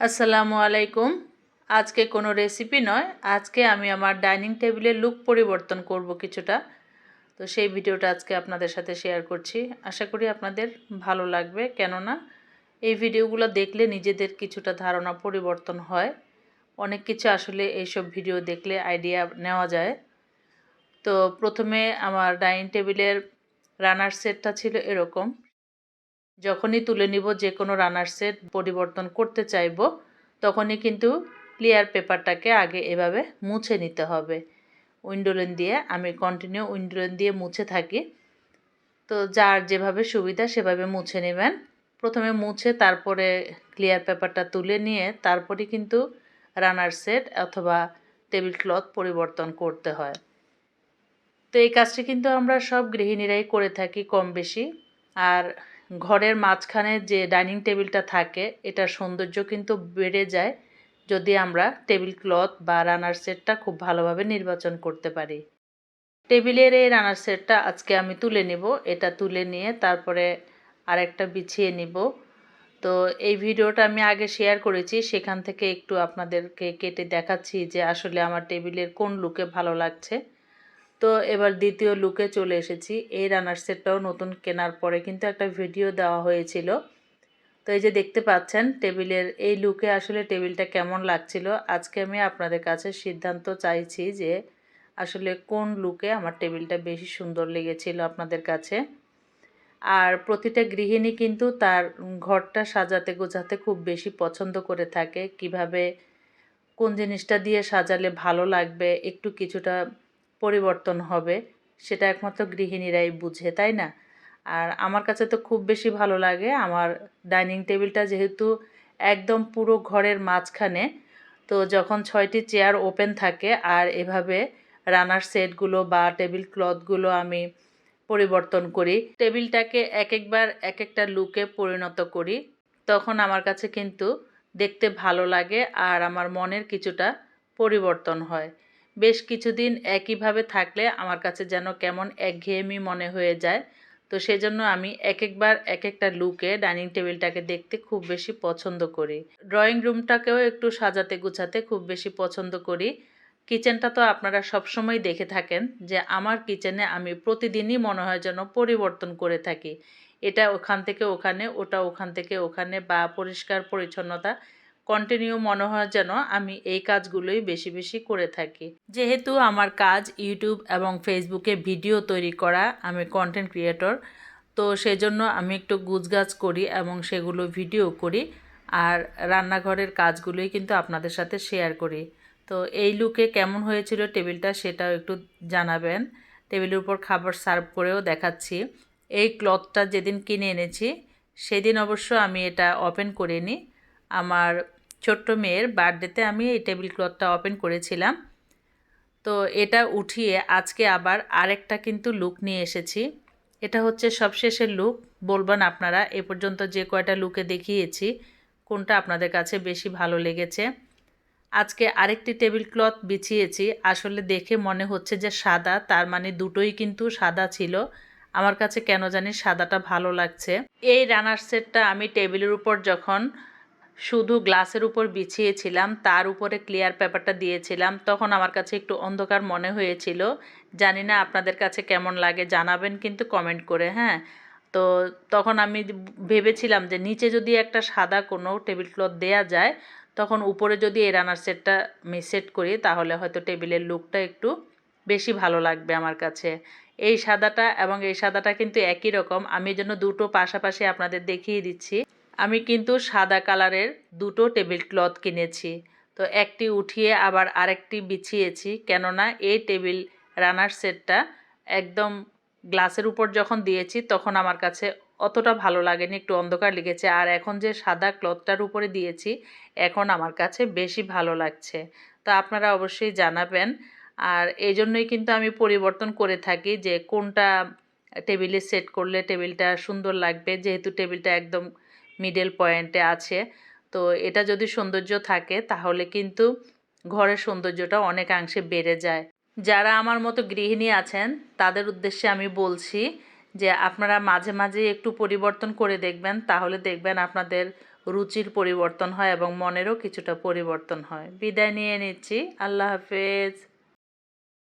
আসসালামু আলাইকুম। আজকে কোনো রেসিপি নয়, আজকে আমি আমার ডাইনিং টেবিলের লুক পরিবর্তন করব কিছুটা। তো সেই ভিডিওটা আজকে আপনাদের সাথে শেয়ার করছি। আশা করি আপনাদের ভালো লাগবে, কেননা এই ভিডিওগুলো দেখলে নিজেদের কিছুটা ধারণা পরিবর্তন হয়। অনেক কিছু আসলে এইসব ভিডিও দেখলে আইডিয়া নেওয়া যায়। তো প্রথমে আমার ডাইনিং টেবিলের রানার সেটটা ছিল এরকম। যখনই তুলে নিব যে কোনো রানার সেট পরিবর্তন করতে চাইব, তখনই কিন্তু ক্লিয়ার পেপারটাকে আগে এভাবে মুছে নিতে হবে। উইন্ডোলেন দিয়ে, আমি কন্টিনিউ উইন্ডোলেন দিয়ে মুছে থাকি। তো যার যেভাবে সুবিধা সেভাবে মুছে নেবেন। প্রথমে মুছে তারপরে ক্লিয়ার পেপারটা তুলে নিয়ে তারপরে কিন্তু রানার সেট অথবা টেবিল ক্লথ পরিবর্তন করতে হয়। তো এই কাজটি কিন্তু আমরা সব গৃহিণীরাই করে থাকি কম বেশি আর ঘরের মাঝখানে যে ডাইনিং টেবিলটা থাকে, এটার সৌন্দর্য কিন্তু বেড়ে যায় যদি আমরা টেবিল ক্লথ বা রানার সেটটা খুব ভালোভাবে নির্বাচন করতে পারি। টেবিলের এই রানার সেটটা আজকে আমি তুলে নিব। এটা তুলে নিয়ে তারপরে আরেকটা বিছিয়ে নিব। তো এই ভিডিওটা আমি আগে শেয়ার করেছি, সেখান থেকে একটু আপনাদেরকে কেটে দেখাচ্ছি যে আসলে আমার টেবিলের কোন লুকে ভালো লাগছে। তো এবার দ্বিতীয় লুকে চলে এসেছি। এই রানার সেটটাও নতুন কেনার পরে কিন্তু একটা ভিডিও দেওয়া হয়েছিল। তো এই যে দেখতে পাচ্ছেন টেবিলের এই লুকে আসলে টেবিলটা কেমন লাগছিল? আজকে আমি আপনাদের কাছে সিদ্ধান্ত চাইছি যে আসলে কোন লুকে আমার টেবিলটা বেশি সুন্দর লেগেছিল আপনাদের কাছে। আর প্রতিটা গৃহিণী কিন্তু তার ঘরটা সাজাতে গোছাতে খুব বেশি পছন্দ করে থাকে। কীভাবে কোন জিনিসটা দিয়ে সাজালে ভালো লাগবে, একটু কিছুটা পরিবর্তন হবে, সেটা একমাত্র গৃহিণীরাই বুঝে, তাই না? আর আমার কাছে তো খুব বেশি ভালো লাগে আমার ডাইনিং টেবিলটা যেহেতু একদম পুরো ঘরের মাঝখানে, তো যখন ছয়টি চেয়ার ওপেন থাকে আর এভাবে রানার সেটগুলো বা টেবিল ক্লথগুলো আমি পরিবর্তন করি, টেবিলটাকে এক একবার এক একটা লুকে পরিণত করি, তখন আমার কাছে কিন্তু দেখতে ভালো লাগে আর আমার মনের কিছুটা পরিবর্তন হয়। বেশ কিছুদিন একইভাবে থাকলে আমার কাছে যেন কেমন একঘেয়েমি মনে হয়ে যায়। তো সেজন্য আমি এক একবার এক একটা লুকে ডাইনিং টেবিলটাকে দেখতে খুব বেশি পছন্দ করি। ড্রয়িং রুমটাকেও একটু সাজাতে গুছাতে খুব বেশি পছন্দ করি। কিচেনটা তো আপনারা সবসময় দেখে থাকেন যে আমার কিচেনে আমি প্রতিদিনই মনে হয় যেন পরিবর্তন করে থাকি। এটা ওখান থেকে ওখানে, ওটা ওখান থেকে ওখানে বা পরিষ্কার পরিচ্ছন্নতা কন্টিনিউ মনে হয় যেন আমি এই কাজগুলোই বেশি বেশি করে থাকি। যেহেতু আমার কাজ ইউটিউব এবং ফেসবুকে ভিডিও তৈরি করা আমি কন্টেন্ট ক্রিয়েটর তো সেজন্য আমি একটু গুজগাছ করি এবং সেগুলো ভিডিও করি আর রান্নাঘরের কাজগুলোই কিন্তু আপনাদের সাথে শেয়ার করি। তো এই লুকে কেমন হয়েছিল টেবিলটা সেটাও একটু জানাবেন। টেবিলের উপর খাবার সার্ভ করেও দেখাচ্ছি। এই ক্লথটা যেদিন কিনে এনেছি, সেদিন অবশ্য আমি এটা ওপেন করিনি। আমার ছোট্ট মেয়ের বার্থডেতে আমি এই টেবিল ক্লথটা ওপেন করেছিলাম। তো এটা উঠিয়ে আজকে আবার আরেকটা কিন্তু লুক নিয়ে এসেছি। এটা হচ্ছে সবশেষের লুক। বলবেন আপনারা, এ পর্যন্ত যে কয়টা লুকে দেখিয়েছি, কোনটা আপনাদের কাছে বেশি ভালো লেগেছে? আজকে আরেকটি টেবিল ক্লথ বিছিয়েছি। আসলে দেখে মনে হচ্ছে যে সাদা, তার মানে দুটোই কিন্তু সাদা ছিল। আমার কাছে কেন জানি সাদাটা ভালো লাগছে। এই রানার সেটটা আমি টেবিলের উপর যখন শুধু গ্লাসের উপর বিছিয়েছিলাম, তার উপরে ক্লিয়ার পেপারটা দিয়েছিলাম। তখন আমার কাছে একটু অন্ধকার মনে হয়েছিল। জানি না আপনাদের কাছে কেমন লাগে, জানাবেন কিন্তু কমেন্ট করে হ্যাঁ? তো তখন আমি ভেবেছিলাম যে নিচে যদি একটা সাদা কোনো টেবিল ক্লথ দেয়া যায়, তখন উপরে যদি এই রানার সেটটা আমি সেট করি, তাহলে হয়তো টেবিলের লুকটা একটু বেশি ভালো লাগবে আমার কাছে। এই সাদাটা এবং এই সাদাটা কিন্তু একই রকম। আমি যেন দুটো পাশাপাশি আপনাদের দেখিয়ে দিচ্ছি। আমি কিন্তু সাদা কালারের দুটো টেবিল ক্লথ কিনেছি। তো একটি উঠিয়ে আবার আরেকটি বিছিয়েছি, কেননা এই টেবিল রানার সেটটা একদম গ্লাসের উপর যখন দিয়েছি তখন আমার কাছে অতটা ভালো লাগেনি, একটু অন্ধকার লেগেছে। আর এখন যে সাদা ক্লথটার উপরে দিয়েছি, এখন আমার কাছে বেশি ভালো লাগছে। তা আপনারা অবশ্যই জানাবেন। আর এই জন্যই কিন্তু আমি পরিবর্তন করে থাকি যে কোনটা টেবিলে সেট করলে টেবিলটা সুন্দর লাগবে, যেহেতু টেবিলটা একদম মিডল পয়েন্টে আছে। তো এটা যদি সৌন্দর্য থাকে, তাহলে কিন্তু ঘরের সৌন্দর্যটা অনেকাংশে বেড়ে যায়। যারা আমার মতো গৃহিণী আছেন, তাদের উদ্দেশ্যে আমি বলছি যে আপনারা মাঝে মাঝে একটু পরিবর্তন করে দেখবেন, তাহলে দেখবেন আপনাদের রুচির পরিবর্তন হয় এবং মনেরও কিছুটা পরিবর্তন হয়। বিদায় নিয়ে নিচ্ছি। আল্লাহ হাফেজ।